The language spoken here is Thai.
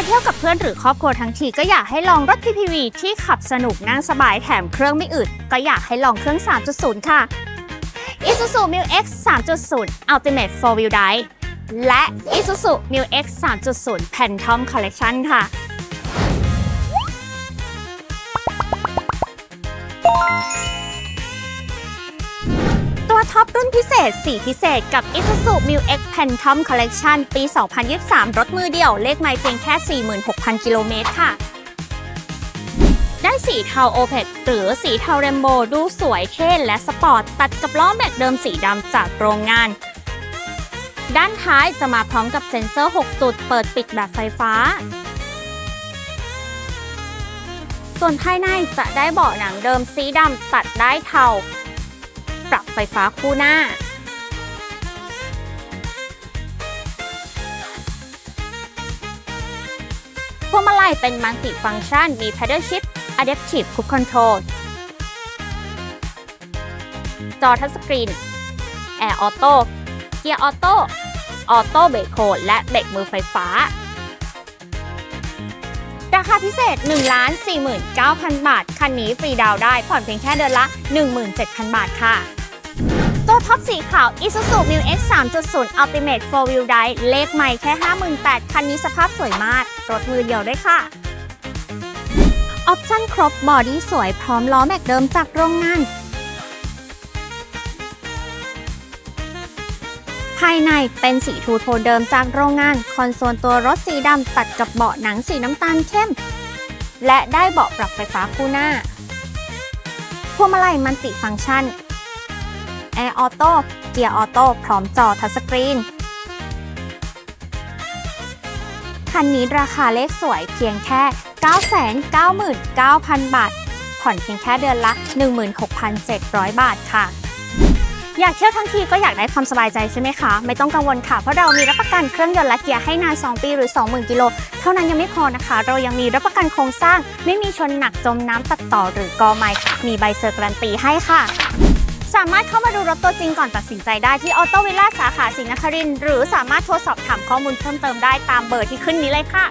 จะเที่ยวกับเพื่อนหรือครอบครัวทั้งทีก็อยากให้ลองรถ PPV ที่ขับสนุกนั่งสบายแถมเครื่องไม่อึด ก็อยากให้ลองเครื่อง 3.0 ค่ะ Isuzu Mu X 3.0 Ultimate 4 Wheel Drive และ Isuzu Mu X 3.0 Phantom Collection ค่ะ ตัวท็อปรุ่นพิเศษ สีพิเศษกับ Isuzu Mu X Phantom Collection ปี 2023 รถมือเดียว เลขไม่เพียงแค่ 46,000 กิโลเมตรค่ะ ได้สีเทาโอเพดหรือสีเทาเรมโบดูสวยเท่และสปอร์ต ตัดกับล้อแม็กเดิมสีดำจากโรงงาน ด้านท้ายจะมาพร้อมกับเซ็นเซอร์ 6 จุด เปิดปิดแบบไฟฟ้าส่วนภายในจะได้เบาะหนังเดิมสีดำตัดได้เทา ปรับไฟฟ้าคู่หน้า พวงมาลัยเป็นมัลติฟังก์ชัน มี Pedal Shift Adaptive Cruise Control จอทัชสกรีน Air Auto เกียร์ออโต้ ออโต้เบรกโฮและเบรกมือไฟฟ้า ราคาพิเศษ 1 49,000 บาท คันนี้ฟรีดาวได้ผ่อนเพียงแค่เดือนละ 17,000 บาทค่ะ ตัวท็อปสีขาว Isuzu Mu X 3.0 Ultimate 4 Wheel Drive เลขใหม่แค่ 58,000 คันนี้สภาพสวยมาก รถมือเดียวด้วยค่ะออปชั่นครบบอดี้สวยพร้อมล้อแม็กเดิมจากโรงงาน ภายในเป็นสีทูโทนเดิมจากโรงงาน คอนโซลตัวรถสีดำตัดกับเบาะหนังสีน้ำตาลเข้ม และได้เบาะปรับไฟฟ้าคู่หน้าพวงมาลัยมันติฟังก์ชัน ออโต้เกียร์ออโต้พร้อมจอทัชสกรีน คันนี้ราคาเลขสวยเพียงแค่ 999,000 บาท ผ่อนเพียงแค่เดือนละ 16,700 บาทค่ะอยากเที่ยวทั้งทีก็อยากได้ความสบายใจใช่ไหมคะ ไม่ต้องกังวลค่ะ เพราะเรามีรับประกันเครื่องยนต์และเกียร์ให้นาน 2 ปีหรือ 20,000 กิโล เท่านั้นยังไม่พอนะคะ เรายังมีรับประกันโครงสร้าง ไม่มีชนหนักจมน้ำตัดต่อหรือกอไม้มีใบเซอร์การันตีให้ค่ะ สามารถเข้ามาดูรถตัวจริงก่อนตัดสินใจได้ที่ออโตวิลล่าสาขาสิงห์นครินทร์หรือสามารถโทรสอบถามข้อมูลเพิ่มเติมได้ตามเบอร์ที่ขึ้นนี้เลยค่ะ